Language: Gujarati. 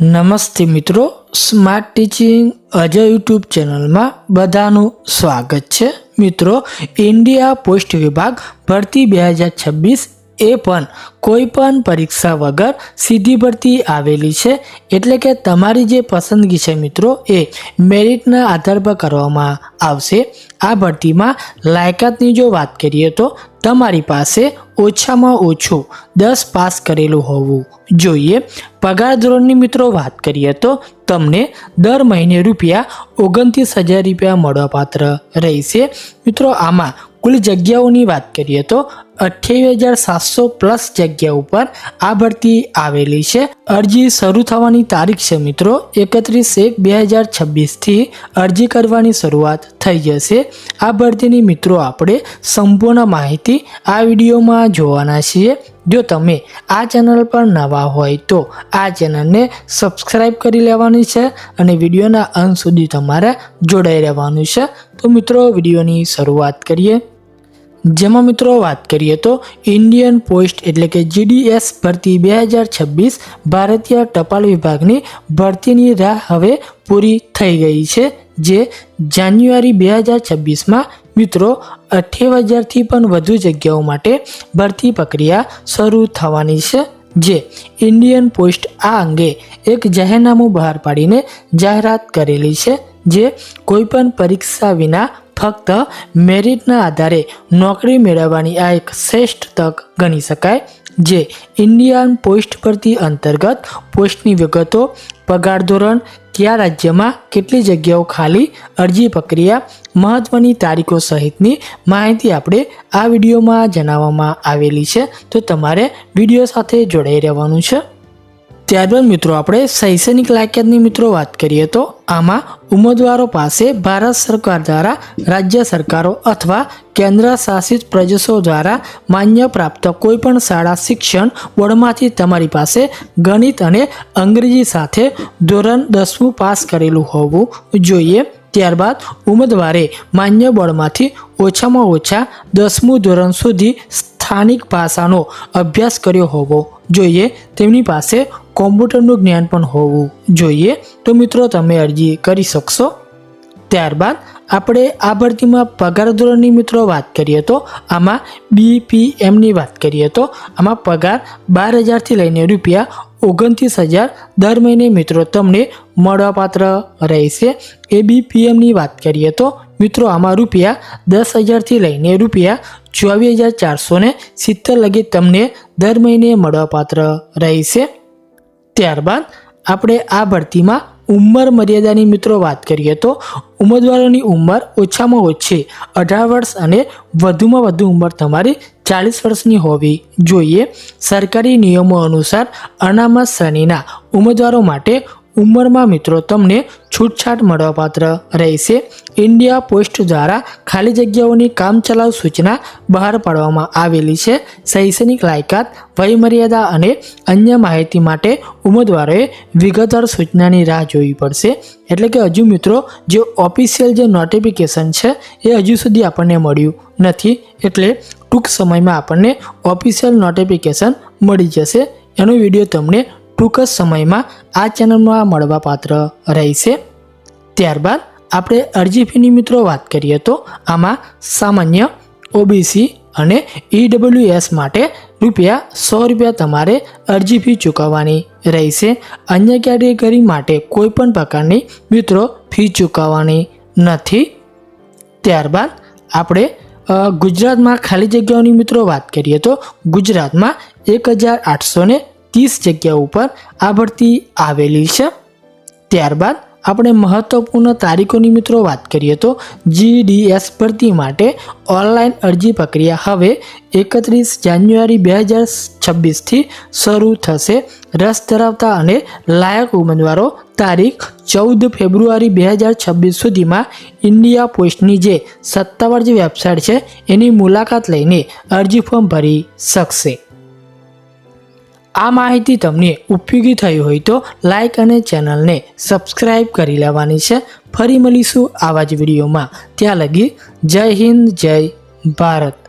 નમસ્તે મિત્રો સ્માર્ટ ટીચિંગ અજય યુટ્યુબ ચેનલમાં બધાનું સ્વાગત છે. મિત્રો ઇન્ડિયા પોસ્ટ વિભાગ ભરતી બે હજાર છવ્વીસ એ પણ કોઈ પણ પરીક્ષા વગર સીધી ભરતી આવેલી છે. એટલે કે તમારી જે પસંદગી છે મિત્રો એ મેરિટના આધાર પર કરવામાં આવશે. આ ભરતીમાં લાયકાતની જો વાત કરીએ તો તમારી પાસે ઓછામાં ઓછું દસ પાસ કરેલું હોવું જોઈએ. પગાર ધોરણની મિત્રો વાત કરીએ તો તમને દર મહિને રૂપિયા ઓગણત્રીસ હજાર રૂપિયા મળવાપાત્ર રહેશે. મિત્રો આમાં કુલ જગ્યાઓની વાત કરીએ તો અઠ્યાવીસ હજાર સાતસો પ્લસ જગ્યા ઉપર આ ભરતી આવેલી છે. અરજી શરૂ થવાની તારીખ છે મિત્રો, એકત્રીસ એક બે હજાર છવ્વીસથી અરજી કરવાની શરૂઆત થઈ જશે. આ ભરતીની મિત્રો આપણે સંપૂર્ણ માહિતી આ વિડીયોમાં જોવાના છીએ. જો તમે આ ચેનલ પર નવા હોય તો આ ચેનલને સબસ્ક્રાઈબ કરી લેવાની છે અને વિડીયોના અંત સુધી તમારે જોડાઈ રહેવાનું છે. તો મિત્રો, વિડીયોની શરૂઆત કરીએ. જેમાં મિત્રો વાત કરીએ તો ઇન્ડિયન પોસ્ટ એટલે કે જીડીએસ ભરતી બે હજાર છવ્વીસ ભારતીય ટપાલ વિભાગની ભરતીની રાહ હવે પૂરી થઈ ગઈ છે, જે જાન્યુઆરી બે હજાર છવ્વીસમાં મિત્રો અઠ્યાવીસ હજારથી પણ વધુ જગ્યાઓ માટે ભરતી પ્રક્રિયા શરૂ થવાની છે, જે ઇન્ડિયન પોસ્ટ આ અંગે એક જાહેરનામું બહાર પાડીને જાહેરાત કરેલી છે, જે કોઈપણ પરીક્ષા વિના ફક્ત મેરિટના આધારે નોકરી મેળવવાની આ એક શ્રેષ્ઠ તક ગણી શકાય, જે ઇન્ડિયન પોસ્ટ પરથી અંતર્ગત પોસ્ટની વિગતો, પગાર ધોરણ, કયા રાજ્યમાં કેટલી જગ્યાઓ ખાલી, અરજી પ્રક્રિયા મહત્ત્વની તારીખો સહિતની માહિતી આપણે આ વિડીયોમાં જણાવવામાં આવેલી છે. તો તમારે વીડિયો સાથે જોડાઈ રહેવાનું છે. ત્યારબાદ મિત્રો આપણે શૈક્ષણિક લાયકાતની મિત્રો વાત કરીએ તો આમાં ઉમેદવારો પાસે ભારત સરકાર દ્વારા રાજ્ય સરકારો અથવા કેન્દ્ર શાસિત પ્રદેશો દ્વારા માન્ય પ્રાપ્ત કોઈપણ શાળા શિક્ષણ બોર્ડમાંથી તમારી પાસે ગણિત અને અંગ્રેજી સાથે ધોરણ દસમું પાસ કરેલું હોવું જોઈએ. ત્યારબાદ ઉમેદવારે માન્ય બોર્ડમાંથી ઓછામાં ઓછા દસમું ધોરણ સુધી સ્થાનિક ભાષાનો અભ્યાસ કર્યો હોવો જોઈએ. તેમની પાસે કોમ્પ્યુટરનું જ્ઞાન પણ હોવું જોઈએ. તો મિત્રો, તમે અરજી કરી શકશો. ત્યારબાદ આપણે આ ભરતીમાં પગાર ધોરણની મિત્રો વાત કરીએ તો આમાં બીપીએમની વાત કરીએ તો આમાં પગાર બાર હજારથી લઈને રૂપિયા ઓગણત્રીસ હજાર દર મહિને મિત્રો તમને મળવાપાત્ર રહેશે. એ બીપીએમની વાત કરીએ તો મિત્રો, આમાં રૂપિયા દસ હજારથી લઈને રૂપિયા ચોવીસ હજાર ચારસો ને સિત્તેર લગી તમને દર મહિને મળવાપાત્ર રહેશે. ત્યારબાદ આપણે આ ભરતીમાં ઉંમર મર્યાદાની મિત્રો વાત કરીએ તો ઉમેદવારોની ઉંમર ઓછામાં ઓછી અઢાર વર્ષ અને વધુમાં વધુ ઉંમર તમારી ચાલીસ વર્ષની હોવી જોઈએ. સરકારી નિયમો અનુસાર અનામત શ્રેણીના ઉમેદવારો માટે ઉંમરમાં મિત્રો તમને છૂટછાટ મળવાપાત્ર રહેશે. ઇન્ડિયા પોસ્ટ દ્વારા ખાલી જગ્યાઓની કામચલાઉ સૂચના બહાર પાડવામાં આવેલી છે. શૈક્ષણિક લાયકાત, વયમર્યાદા અને અન્ય માહિતી માટે ઉમેદવારોએ વિગતવાર સૂચનાની રાહ જોવી પડશે. એટલે કે હજુ મિત્રો જે ઓફિશિયલ જે નોટિફિકેશન છે એ હજુ સુધી આપણને મળ્યું નથી. એટલે ટૂંક સમયમાં આપણને ઓફિશિયલ નોટિફિકેશન મળી જશે. એનો વીડિયો તમને ટૂંક જ સમયમાં આ ચેનલમાં મળવાપાત્ર રહેશે. ત્યારબાદ આપણે અરજી ફીની મિત્રો વાત કરીએ તો આમાં સામાન્ય, ઓબીસી અને ઈડબ્લ્યુએસ માટે રૂપિયા સો રૂપિયા તમારે અરજી ફી ચૂકવવાની રહેશે. અન્ય કેટેગરી માટે કોઈ પણ પ્રકારની મિત્રો ફી ચૂકવવાની નથી. ત્યારબાદ આપણે ગુજરાતમાં ખાલી જગ્યાઓની મિત્રો વાત કરીએ તો ગુજરાતમાં એક હજાર આઠસો ને ત્રીસ જગ્યા ઉપર આ ભરતી આવેલી છે. ત્યારબાદ આપણે મહત્વપૂર્ણ તારીખોની મિત્રો વાત કરીએ તો જીડીએસ ભરતી માટે ઓનલાઈન અરજી પ્રક્રિયા હવે એકત્રીસ જાન્યુઆરી બે હજાર છવ્વીસથી શરૂ થશે. રસ ધરાવતા અને લાયક ઉમેદવારો તારીખ ચૌદ ફેબ્રુઆરી બે હજાર છવ્વીસ સુધીમાં ઇન્ડિયા પોસ્ટની જે સત્તાવાર જે વેબસાઇટ છે એની મુલાકાત લઈને અરજી ફોર્મ ભરી શકશે. આ માહિતી તમને ઉપયોગી થઈ હોય તો લાઈક અને ચેનલને સબસ્ક્રાઈબ કરી લેવાની છે. ફરી મળીશું આવા જ વિડીયોમાં. ત્યાં લગી જય હિન્દ, જય ભારત.